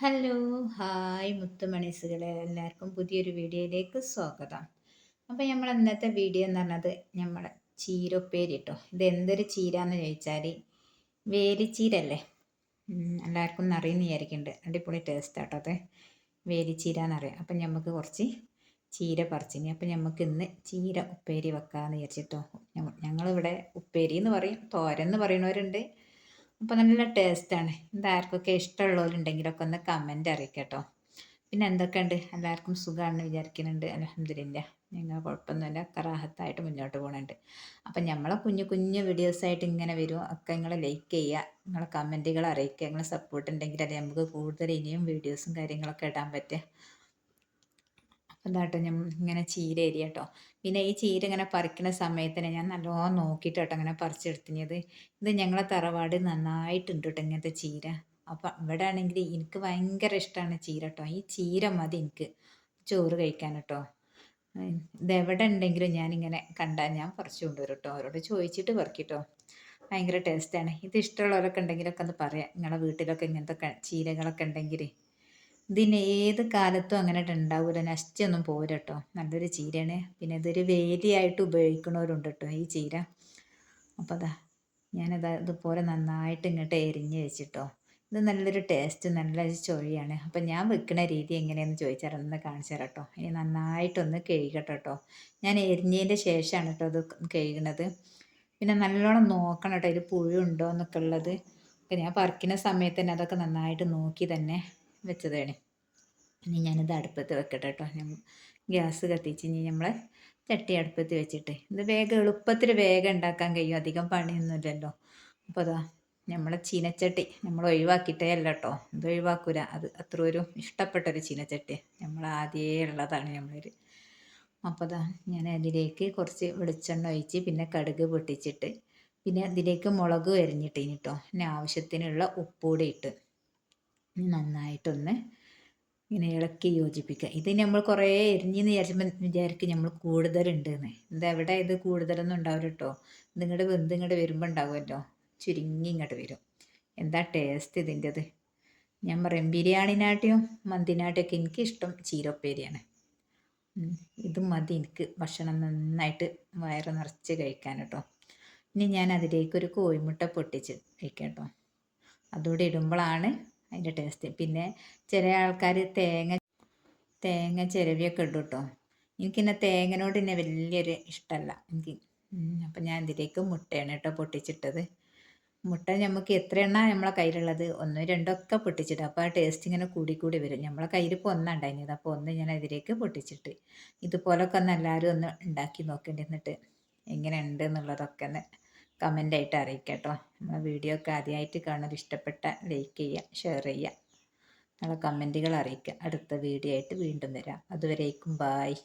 Hello hi മുത്തുമണീസുകളെ. എല്ലാവർക്കും പുതിയൊരു വീഡിയോയിലേക്ക് സ്വാഗതം. അപ്പോൾ നമ്മൾ ഇന്നത്തെ വീഡിയോ എന്ന് പറഞ്ഞത് നമ്മുടെ ചീരൊപ്പേരി കേട്ടോ ഇത് എന്തൊരു ചീര എന്ന് ചോദിച്ചാൽ വേലിച്ചീരല്ലേ എല്ലാവർക്കും അറിയുന്ന വിചാരിക്കുന്നുണ്ട് അടിപൊളി ടേസ്റ്റ് ആട്ടോ അത്. വേലിച്ചീര എന്നറിയാം അപ്പം നമുക്ക് കുറച്ച് ചീര പറിച്ചിനി. അപ്പം നമുക്ക് ഇന്ന് ചീര ഉപ്പേരി വെക്കാമെന്ന് വിചാരിച്ചിട്ടോ. ഞങ്ങളിവിടെ ഉപ്പേരി എന്ന് പറയും തോരൻ പറയുന്നവരുണ്ട്. അപ്പോൾ നല്ല ടേസ്റ്റാണ് ഇത് ആർക്കൊക്കെ ഇഷ്ടമുള്ളവരുണ്ടെങ്കിലൊക്കെ ഒന്ന് കമന്റ് അറിയിക്കട്ടോ. പിന്നെ എന്തൊക്കെയുണ്ട്? എല്ലാവർക്കും സുഖമാണെന്ന് വിചാരിക്കുന്നുണ്ട്. അലഹമില്ല ഞങ്ങൾ കുഴപ്പമൊന്നുമില്ല. കറാഹത്തായിട്ട് മുന്നോട്ട് പോകുന്നുണ്ട് അപ്പം നമ്മളെ കുഞ്ഞു കുഞ്ഞു വീഡിയോസായിട്ട് ഇങ്ങനെ വരും. ഒക്കെ നിങ്ങൾ ലൈക്ക് ചെയ്യുക. നിങ്ങളെ കമന്റുകൾ അറിയിക്കുക. നിങ്ങളെ സപ്പോർട്ട് ഉണ്ടെങ്കിൽ അത് നമുക്ക് കൂടുതൽ ഇനിയും വീഡിയോസും കാര്യങ്ങളൊക്കെ ഇടാൻ പറ്റുക. എന്താട്ടോ ഞാൻ ഇങ്ങനെ ചീര എരി കേട്ടോ പിന്നെ ഈ ചീര ഇങ്ങനെ പറിക്കുന്ന സമയത്തിന് ഞാൻ നല്ലോണം നോക്കിയിട്ട് കേട്ടോ ഇങ്ങനെ പറിച്ചെടുത്തിനത്. ഇത് ഞങ്ങളെ തറവാട് നന്നായിട്ടുണ്ട് കേട്ടോ ഇങ്ങനത്തെ ചീര. അപ്പം ഇവിടെ ആണെങ്കിൽ എനിക്ക് ഭയങ്കര ഇഷ്ടമാണ് ചീര കേട്ടോ ഈ ചീര മതി എനിക്ക് ചോറ് കഴിക്കാൻ കേട്ടോ ഇതെവിടെ ഉണ്ടെങ്കിലും ഞാനിങ്ങനെ കണ്ടാൽ ഞാൻ പറിച്ചു കൊണ്ടുവരും കേട്ടോ അവരോട് ചോദിച്ചിട്ട് പറിക്കിട്ടോ. ഭയങ്കര ടേസ്റ്റാണ് ഇത് ഇഷ്ടമുള്ളവരൊക്കെ ഉണ്ടെങ്കിലൊക്കെ ഒന്ന് പറയാം. നിങ്ങളുടെ വീട്ടിലൊക്കെ ഇങ്ങനത്തെ ചീരകളൊക്കെ ഉണ്ടെങ്കിൽ ഇതിന് ഏത് കാലത്തും അങ്ങനെ ഉണ്ടാവില്ല നശിച്ചൊന്നും പോരട്ടോ. നല്ലൊരു ചീരയാണ്. പിന്നെ ഇതൊരു വേലിയായിട്ട് ഉപയോഗിക്കുന്നവരുണ്ട് കേട്ടോ ഈ ചീര. അപ്പോൾ അതാ ഞാനത് ഇതുപോലെ നന്നായിട്ട് ഇങ്ങോട്ട് എരിഞ്ഞ് വെച്ചിട്ടോ. ഇത് നല്ലൊരു ടേസ്റ്റ് നല്ലൊരു ചൊഴിയാണ്. അപ്പം ഞാൻ വെക്കുന്ന രീതി എങ്ങനെയാണെന്ന് ചോദിച്ചാൽ ഒന്ന് കാണിച്ചു തരാം കേട്ടോ ഇനി നന്നായിട്ടൊന്ന് കഴുകട്ടോ കേട്ടോ ഞാൻ എരിഞ്ഞതിന്റെ ശേഷമാണ് കേട്ടോ അത് കഴുകണത്. പിന്നെ നല്ലോണം നോക്കണം കേട്ടോ ഇത് പുഴുണ്ടോ എന്നൊക്കെ ഉള്ളത്. ഞാൻ പറിക്കുന്ന സമയത്ത് തന്നെ അതൊക്കെ നന്നായിട്ട് നോക്കി തന്നെ വെച്ചതാണ്. ഇനി ഞാനിത് അടുപ്പത്ത് വെക്കട്ടെ കേട്ടോ ഗ്യാസ് കത്തിച്ച് ഇനി നമ്മൾ ചട്ടി അടുപ്പത്ത് വെച്ചിട്ട്. ഇത് വേഗം എളുപ്പത്തിൽ വേഗം ഉണ്ടാക്കാൻ കഴിയും. അധികം പണിയൊന്നുമില്ലല്ലോ അപ്പോൾ അതാ നമ്മളെ ചീനച്ചട്ടി നമ്മൾ ഒഴിവാക്കിയിട്ടേ അല്ല കേട്ടോ ഇത് ഒഴിവാക്കൂല. അത് അത്ര ഒരു ഇഷ്ടപ്പെട്ടൊരു ചീനച്ചട്ടി. നമ്മൾ ആദ്യേ ഉള്ളതാണ് നമ്മളൊരു അപ്പോൾ അതാ ഞാൻ അതിലേക്ക് കുറച്ച് വെളിച്ചെണ്ണ ഒഴിച്ച് പിന്നെ കടുക് പൊട്ടിച്ചിട്ട് പിന്നെ അതിലേക്ക് മുളക് വരിഞ്ഞിട്ട് കേട്ടോ പിന്നെ ആവശ്യത്തിനുള്ള ഉപ്പൂടെ ഇട്ട്. നന്നായിട്ടൊന്ന് ഇങ്ങനെ ഇളക്കി യോജിപ്പിക്കുക. ഇത് നമ്മൾ കുറേ എരിഞ്ഞെന്ന് വിചാരിച്ചപ്പോൾ വിചാരിക്കും നമ്മൾ കൂടുതലുണ്ടെന്ന്. എന്താ എവിടെ ഇത് കൂടുതലൊന്നും ഉണ്ടാവില്ല കേട്ടോ ഇതിങ്ങോട്ട് വെന്ത് ഇങ്ങോട്ട് വരുമ്പോൾ ഉണ്ടാവുമല്ലോ. ചുരുങ്ങി ഇങ്ങോട്ട് വരും. എന്താ ടേസ്റ്റ് ഇതിന്റെത്? ഞാൻ പറയും ബിരിയാണിനാട്ടിയും മന്തിനാട്ടിയൊക്കെ എനിക്കിഷ്ടം ചീരപ്പേരിയാണ്. ഇത് മതി എനിക്ക് ഭക്ഷണം നന്നായിട്ട് വയറ് നിറച്ച് കഴിക്കാൻ കേട്ടോ ഇനി ഞാൻ അതിലേക്കൊരു കോഴിമുട്ട പൊട്ടിച്ച് കഴിക്കാം കേട്ടോ അതുകൂടെ ഇടുമ്പോഴാണ് അതിന്റെ ടേസ്റ്റ് പിന്നെ ചില ആൾക്കാർ തേങ്ങ തേങ്ങ ചിരവിയൊക്കെ ഇടും കേട്ടോ എനിക്കിന്നെ തേങ്ങനോട് തന്നെ വലിയൊരു ഇഷ്ടമല്ല എനിക്ക് അപ്പം ഞാൻ ഇതിലേക്ക് മുട്ടയാണ് കേട്ടോ പൊട്ടിച്ചിട്ടത്. മുട്ട നമുക്ക് എത്ര എണ്ണ നമ്മളെ കയ്യിലുള്ളത്? ഒന്നോ രണ്ടോ ഒക്കെ പൊട്ടിച്ചിട്ട്. അപ്പോൾ ആ ടേസ്റ്റ് ഇങ്ങനെ കൂടി കൂടി വരും. നമ്മളെ കയ്യിൽ ഇപ്പോൾ ഒന്നുണ്ടായിരുന്നത് അപ്പോൾ ഒന്ന് ഞാൻ അതിലേക്ക് പൊട്ടിച്ചിട്ട്. ഇതുപോലൊക്കെ ഒന്ന് എല്ലാവരും ഒന്ന് ഉണ്ടാക്കി നോക്കേണ്ടി എന്നിട്ട്. എങ്ങനെയുണ്ട് എന്നുള്ളതൊക്കെ ഒന്ന് കമന്റായിട്ട് അറിയിക്കുക കേട്ടോ നമ്മളെ വീഡിയോ ഒക്കെ ആദ്യമായിട്ട് കാണാൻ ഇഷ്ടപ്പെട്ട ലൈക്ക് ചെയ്യുക ഷെയർ ചെയ്യുക. നിങ്ങളെ കമന്റുകൾ അറിയിക്കുക. അടുത്ത വീഡിയോ ആയിട്ട് വീണ്ടും വരാം. അതുവരേക്കും ബായ്